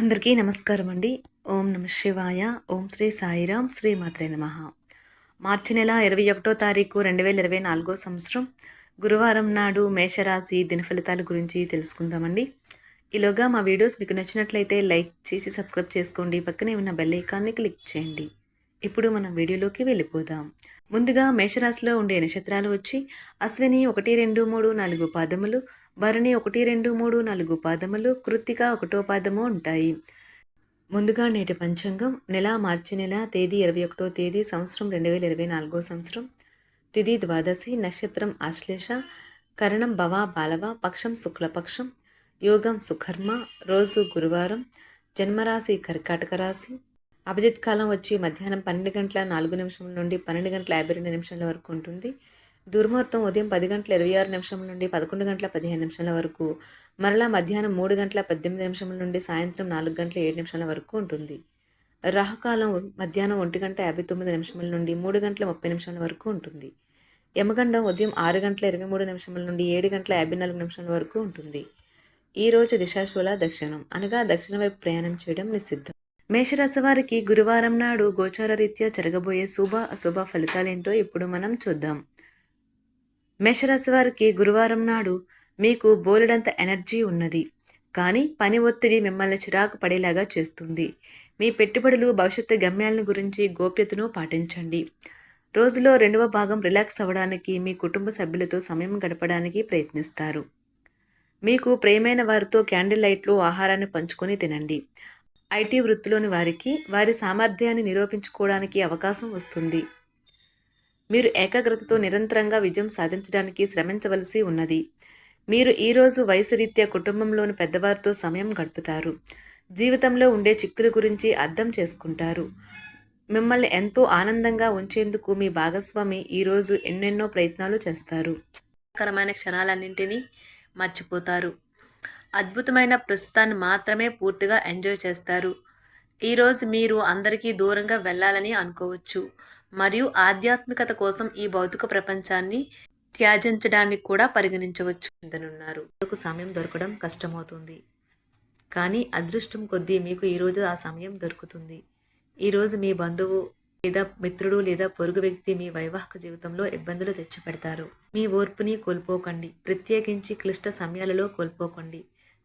అందరికీ నమస్కారం అండి ఓం నమ శివాయ. ఓం శ్రీ సాయిరాం. శ్రీ మాత్రే నమ. మార్చి నెల ఇరవై ఒకటో తారీఖు రెండు వేల ఇరవై నాలుగో సంవత్సరం. గురువారం నాడు మేషరాశి దిన ఫలితాల గురించి తెలుసుకుందామండి. ఈలోగా మా వీడియోస్ మీకు నచ్చినట్లయితే లైక్ చేసి సబ్స్క్రైబ్ చేసుకోండి. పక్కనే ఉన్న బెల్ ఐకాన్ని క్లిక్ చేయండి. ఇప్పుడు మనం వీడియోలోకి వెళ్ళిపోదాం. ముందుగా మేషరాశిలో ఉండే నక్షత్రాలు వచ్చి అశ్విని ఒకటి రెండు మూడు నాలుగు పాదములు భరణి ఒకటి రెండు మూడు నాలుగు పాదములు కృత్తిక ఒకటో పాదము ఉంటాయి. ముందుగా నేటి పంచాంగం నెల మార్చి నెల తేదీ ఇరవై ఒకటో తేదీ సంవత్సరం రెండు వేల ఇరవై నాలుగో సంవత్సరం. తిది ద్వాదశి నక్షత్రం ఆశ్లేష కరణం భవ బాలవ పక్షం శుక్లపక్షం యోగం సుకర్మ రోజు గురువారం జన్మరాశి కర్కాటక రాశి అభిజిత్ కాలం వచ్చి మధ్యాహ్నం పన్నెండు గంటల నాలుగు నిమిషం నుండి పన్నెండు గంటల యాభై రెండు నిమిషాల వరకు ఉంటుంది. దుర్ముహూర్తం ఉదయం పది గంటల ఇరవై ఆరు నిమిషం నుండి పదకొండు గంటల పదిహేను నిమిషాల వరకు మరలా మధ్యాహ్నం మూడు గంటల పద్దెనిమిది నిమిషం నుండి సాయంత్రం నాలుగు గంటల ఏడు నిమిషాల వరకు ఉంటుంది. రాహుకాలం మధ్యాహ్నం ఒంటి గంట యాభై తొమ్మిది నిమిషముల నుండి మూడు గంటల ముప్పై నిమిషాల వరకు ఉంటుంది. యమగండం ఉదయం ఆరు గంటల ఇరవై మూడు నిమిషముల నుండి ఏడు గంటల యాభై నాలుగు నిమిషాల వరకు ఉంటుంది. ఈ రోజు దిశాశూల దక్షిణం అనగా దక్షిణ వైపు ప్రయాణం చేయడం నిషిద్ధం. మేషరాశి వారికి గురువారం నాడు గోచార రీత్యా జరగబోయే శుభ అశుభ ఫలితాలేంటో ఇప్పుడు మనం చూద్దాం. మేషరాశి వారికి గురువారం నాడు మీకు బోలెడంత ఎనర్జీ ఉన్నది. కానీ పని ఒత్తిడి మిమ్మల్ని చిరాకు పడేలాగా చేస్తుంది. మీ పెట్టుబడులు భవిష్యత్తు గమ్యాలను గురించి గోప్యతను పాటించండి. రోజులో రెండవ భాగం రిలాక్స్ అవ్వడానికి మీ కుటుంబ సభ్యులతో సమయం గడపడానికి ప్రయత్నిస్తారు. మీకు ప్రేమైన వారితో క్యాండిల్ లైట్లు ఆహారాన్ని పంచుకొని తినండి. ఐటీ వృత్తిలోని వారికి వారి సామర్థ్యాన్ని నిరూపించుకోవడానికి అవకాశం వస్తుంది. మీరు ఏకాగ్రతతో నిరంతరంగా విజయం సాధించడానికి శ్రమించవలసి ఉన్నది. మీరు ఈరోజు వయసు రీత్యా కుటుంబంలోని పెద్దవారితో సమయం గడుపుతారు. జీవితంలో ఉండే చిక్కుల గురించి అర్థం చేసుకుంటారు. మిమ్మల్ని ఎంతో ఆనందంగా ఉంచేందుకు మీ భాగస్వామి ఈరోజు ఎన్నెన్నో ప్రయత్నాలు చేస్తారు. కరమైన క్షణాలన్నింటినీ మర్చిపోతారు. అద్భుతమైన ప్రస్తుతాన్ని మాత్రమే పూర్తిగా ఎంజాయ్ చేస్తారు. ఈరోజు మీరు అందరికీ దూరంగా వెళ్ళాలని అనుకోవచ్చు. మరియు ఆధ్యాత్మికత కోసం ఈ భౌతిక ప్రపంచాన్ని త్యాజించడానికి కూడా పరిగణించవచ్చు. చెందనున్నారు. సమయం దొరకడం కష్టమవుతుంది. కానీ అదృష్టం కొద్దీ మీకు ఈరోజు ఆ సమయం దొరుకుతుంది. ఈరోజు మీ బంధువు లేదా మిత్రుడు లేదా పొరుగు వ్యక్తి మీ వైవాహిక జీవితంలో ఇబ్బందులు తెచ్చిపెడతారు. మీ ఓర్పుని కోల్పోకండి. ప్రత్యేకించి క్లిష్ట సమయాలలో కోల్పోకండి.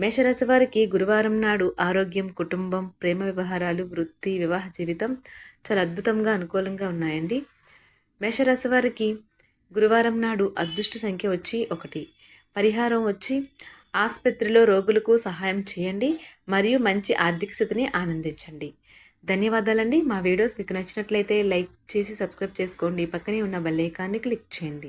మేషరాశి వారికి గురువారం నాడు ఆరోగ్యం కుటుంబం ప్రేమ వ్యవహారాలు వృత్తి వివాహ జీవితం చాలా అద్భుతంగా అనుకూలంగా ఉన్నాయండి. మేషరాశి వారికి గురువారం నాడు అదృష్ట సంఖ్య వచ్చి ఒకటి. పరిహారం వచ్చి ఆసుపత్రిలో రోగులకు సహాయం చేయండి మరియు మంచి ఆర్థిక స్థితిని ఆనందించండి. ధన్యవాదాలండి. మా వీడియోస్ మీకు నచ్చినట్లయితే లైక్ చేసి సబ్స్క్రైబ్ చేసుకోండి. పక్కనే ఉన్న బెల్ ఐకాన్ని క్లిక్ చేయండి.